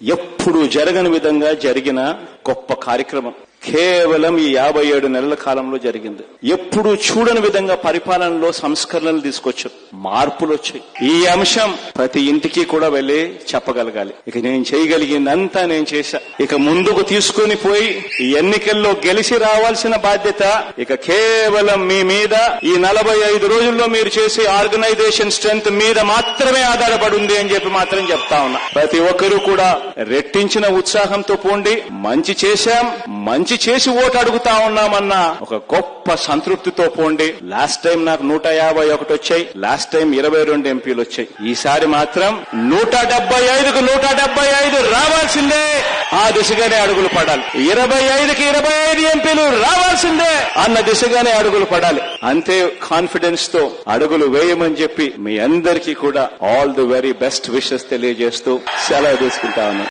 ఎప్పుడు జరగని విధంగా జరిగిన గొప్ప కార్యక్రమం. కేవలం ఈ యాభై ఏడు నెలల కాలంలో జరిగింది. ఎప్పుడు చూడని విధంగా పరిపాలనలో సంస్కరణలు తీసుకొచ్చారు. మార్పులు వచ్చాయి. ఈ అంశం ప్రతి ఇంటికి కూడా వెళ్ళి చెప్పగలగాలి. ఇక నేను చేయగలిగిందంతా నేను చేశా. ఇక ముందుకు తీసుకొని పోయి ఈ ఎన్నికల్లో గెలిచి రావాల్సిన బాధ్యత ఇక కేవలం మీ మీద. ఈ నలభై ఐదు రోజుల్లో మీరు చేసే ఆర్గనైజేషన్ స్ట్రెంత్ మీద మాత్రమే ఆధారపడి ఉంది అని చెప్పి మాత్రం చెప్తా ఉన్నా. ప్రతి ఒక్కరూ కూడా రెట్టించిన ఉత్సాహంతో పోండి. మంచి చేశాం. మంచి చేసి ఓటు అడుగుతా ఉన్నామన్న ఒక గొప్ప సంతృప్తితో పోండి. లాస్ట్ టైం నాకు నూట యాభై ఒకటి వచ్చాయి. లాస్ట్ టైం ఇరవై రెండు ఎంపీలు వచ్చాయి. ఈసారి మాత్రం నూట డెబ్బై ఐదుకు నూట డెబ్బై ఐదు రావాల్సిందే. ఆ దిశగానే అడుగులు పడాలి. ఇరవై ఐదుకి ఇరవై ఐదు ఎంపీలు రావాల్సిందే అన్న దిశగానే అడుగులు పడాలి. అంతే కాన్ఫిడెన్స్తో అడుగులు వేయమని చెప్పి మీ అందరికీ కూడా all the very best wishes తెలియజేస్తూ సెలవు తీసుకుంటా ఉన్నాను.